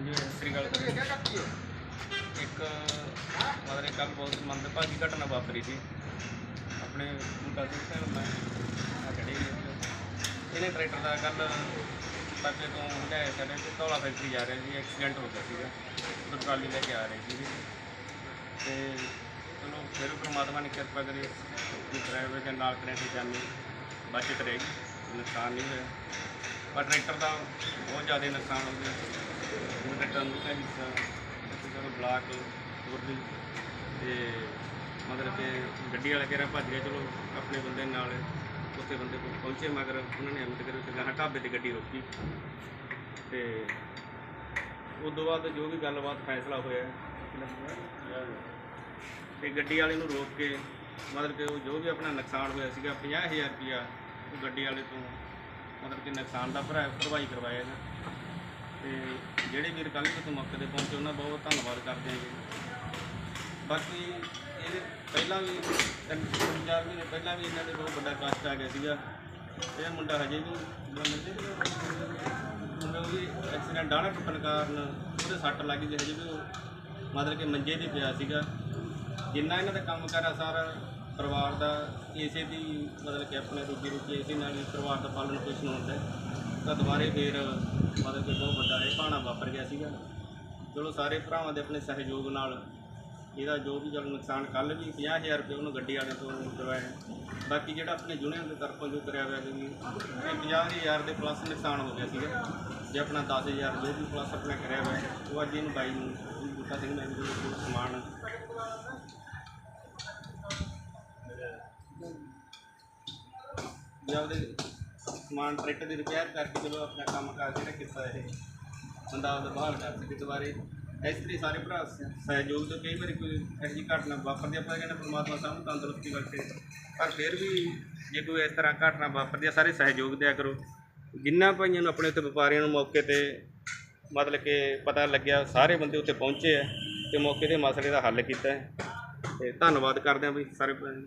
ਹਾਂਜੀ, ਸਤਿ ਸ੍ਰੀ ਅਕਾਲ ਸਰ ਇੱਕ, ਮਤਲਬ ਕੱਲ ਬਹੁਤ ਮੰਦਭਾਗੀ ਘਟਨਾ ਵਾਪਰੀ ਸੀ। ਆਪਣੇ ਮੁੰਡਾ ਸਿੰਘ ਮੈਂ ਆ ਖੜੇ ਸੀ ਇਹਨੇ ਟਰੈਕਟਰ ਦਾ ਕੱਲ ਪਾਸੇ ਤੋਂ ਲੈ ਸਾਡੇ ਤੇ ਧੌਲਾ ਫੈਕਟਰੀ ਜਾ ਰਿਹਾ ਸੀ ਐਕਸੀਡੈਂਟ ਹੋ ਗਿਆ ਸੀਗਾ। ਉਦੋਂ ਟਰਾਲੀ ਲੈ ਕੇ ਆ ਰਹੀ ਸੀ ਤੇ ਚਲੋ, ਫਿਰ ਪ੍ਰਮਾਤਮਾ ਨੇ ਕਿਰਪਾ ਕਰੀ ਕਿ ਡਰਾਈਵਰ ਦੇ ਨਾਲ ਕਨੈਕਟ ਜਾਨੀ ਬਚਤ ਰਹੇਗੀ ਨੁਕਸਾਨ ਨਹੀਂ ਹੋਇਆ। ਪਰ ਟਰੈਕਟਰ ਦਾ ਬਹੁਤ ਜ਼ਿਆਦਾ ਨੁਕਸਾਨ ਹੋ ਗਿਆ। ਉਹ ਟਰੈਕਟਰ ਹਿੱਸਾ ਚਲੋ ਬਲਾਕ ਗੁਰਦੀ ਤੇ ਮਤਲਬ ਕਿ ਗੱਡੀ ਵਾਲਾ ਕਿਹੜਾ ਭੱਜ ਗਿਆ ਚਲੋ ਆਪਣੇ ਬੰਦੇ ਨਾਲ ਉੱਥੇ ਬੰਦੇ ਕੋਲ ਪਹੁੰਚੇ ਮਗਰ ਉਹਨਾਂ ਨੇ ਹਿੰਮਤ ਕਰੀ ਉੱਥੇ ਗਾਹਾਂ ਢਾਬੇ ਤੇ ਗੱਡੀ ਰੋਕੀ। ਤੇ ਉਸ ਤੋਂ ਬਾਅਦ ਜੋ ਵੀ ਗੱਲਬਾਤ, ਫੈਸਲਾ ਹੋਇਆ। ਤੇ ਗੱਡੀ ਵਾਲੇ ਨੂੰ ਰੋਕ ਕੇ ਮਤਲਬ ਕਿ ਉਹ ਜੋ ਵੀ ਆਪਣਾ ਨੁਕਸਾਨ ਹੋਇਆ ਸੀਗਾ 50000 ਰੁਪਇਆ ਉਹ ਗੱਡੀ ਵਾਲੇ ਤੋਂ ਮਤਲਬ ਕਿ ਨੁਕਸਾਨ ਦਾ ਭਰਾ ਭਰਵਾਈ ਕਰਵਾਇਆ ਇਹਦਾ ਤੇ ਜਿਹੜੇ ਵੀਰ ਕੱਲ੍ਹ ਕਿਤੇ ਮੌਕੇ ਤੇ ਪਹੁੰਚੇ, ਉਹਨਾਂ ਦਾ ਬਹੁਤ ਧੰਨਵਾਦ ਕਰਦੇ ਹਾਂ ਜੀ। ਬਾਕੀ ਇਹਦੇ ਪਹਿਲਾਂ ਵੀ ਤਿੰਨ ਤਿੰਨ, ਚਾਰ ਮਹੀਨੇ ਪਹਿਲਾਂ ਵੀ ਇਹਨਾਂ ਦੇ ਬਹੁਤ ਵੱਡਾ ਕਸ਼ਟ ਆ ਗਿਆ ਸੀਗਾ। ਇਹ ਮੁੰਡਾ ਹਜੇ ਵੀ ਮੁੰਡਾ ਵੀ ਐਕਸੀਡੈਂਟ ਡਾਣਾ ਟੁੱਟਣ ਕਾਰਨ ਉਹਦੇ ਸੱਟ ਲੱਗ ਗਈ, ਹਜੇ ਵੀ ਉਹ ਮਤਲਬ ਕਿ ਮੰਜੇ ਤੇ ਪਿਆ ਸੀਗਾ। ਜਿੰਨਾ ਇਹਨਾਂ ਦਾ ਕੰਮ ਕਰਾ ਸਾਰਾ ਪਰਿਵਾਰ ਦਾ, ਇਸੇ ਦੀ ਮਤਲਬ ਕਿ ਆਪਣੇ ਰੋਜੀ ਰੋਟੀ ਇਸੇ ਨਾਲ ਹੀ ਪਰਿਵਾਰ ਦਾ ਪਾਲਣ ਪੋਸ਼ਣ ਹੁੰਦਾ ਤਾਂ ਦੁਬਾਰੇ ਫੇਰ ਮਤਲਬ ਕਿ ਬਹੁਤ ਵੱਡਾ ਇਹ ਭਾਣਾ ਵਾਪਰ ਗਿਆ ਸੀਗਾ। ਚਲੋ ਸਾਰੇ ਭਰਾਵਾਂ ਦੇ ਆਪਣੇ ਸਹਿਯੋਗ ਨਾਲ ਇਹਦਾ ਜੋ ਵੀ ਚਲੋ ਨੁਕਸਾਨ ਕੱਲ ਵੀ 50000 ਰੁਪਏ ਉਹਨੂੰ ਗੱਡੀ ਵਾਲੇ ਤੋਂ ਕਰਵਾਇਆ। ਬਾਕੀ ਜਿਹੜਾ ਆਪਣੇ ਯੂਨੀਅਨ ਦੇ ਤਰਫੋਂ ਜੋ ਕਰਿਆ ਹੋਇਆ ਸੀ, ਇਹ 50000 ਦੇ ਪਲੱਸ ਨੁਕਸਾਨ ਹੋ ਗਿਆ ਸੀਗਾ। ਜੇ ਆਪਣਾ 10000 ਜੋ ਵੀ ਪਲੱਸ ਆਪਣਾ ਕਰਿਆ ਹੋਇਆ, ਉਹ ਅੱਜ ਇਹਨੂੰ ਬਾਈ ਨੂੰ ਬੂਟਾ ਸਿੰਘ ਨੇ ਜੋ ਸਮਾਨ ਜਾਂ ਉਹਦੇ ਸਮਾਨ ਟਰੈਕਟਰ ਦੀ ਰਿਪੇਅਰ ਕਰਕੇ ਚਲੋ ਆਪਣਾ ਕੰਮ ਕਾਰ ਜਿਹੜਾ ਕੀਤਾ ਇਹ ਬੰਦਾ ਆਪਦਾ ਬਹਾਲ ਕਰ ਸਕੇ ਦੁਬਾਰੇ। ਇਸ ਤਰੀ ਸਾਰੇ ਭਰਾ ਸ- ਸਹਿਯੋਗ ਤੋਂ ਕਈ ਵਾਰੀ ਕੋਈ ਇਹੋ ਜਿਹੀ ਘਟਨਾ ਵਾਪਰਦੀ ਆ, ਆਪਾਂ ਕਹਿੰਦੇ ਪਰਮਾਤਮਾ ਸਭ ਨੂੰ ਤੰਦਰੁਸਤੀ ਬਖਸ਼ੇ ਪਰ ਫਿਰ ਵੀ ਜੇ ਕੋਈ ਇਸ ਤਰ੍ਹਾਂ ਘਟਨਾ ਵਾਪਰਦੀ ਆ ਸਾਰੇ ਸਹਿਯੋਗ ਦਿਆ ਕਰੋ। ਜਿੰਨਾ ਭਾਈਆਂ ਨੂੰ ਆਪਣੇ ਉੱਤੇ ਵਪਾਰੀਆਂ ਨੂੰ ਮੌਕੇ ਤੇ ਮਤਲਬ ਕਿ ਪਤਾ ਲੱਗਿਆ ਸਾਰੇ ਬੰਦੇ ਉੱਥੇ ਪਹੁੰਚੇ ਆ ਤੇ ਮੌਕੇ ਤੇ ਮਸਲੇ ਦਾ ਹੱਲ ਕੀਤਾ ਹੈ। ਤੇ ਧੰਨਵਾਦ ਕਰਦੇ ਹਾਂ ਵੀ ਸਾਰੇ ਭਾਈ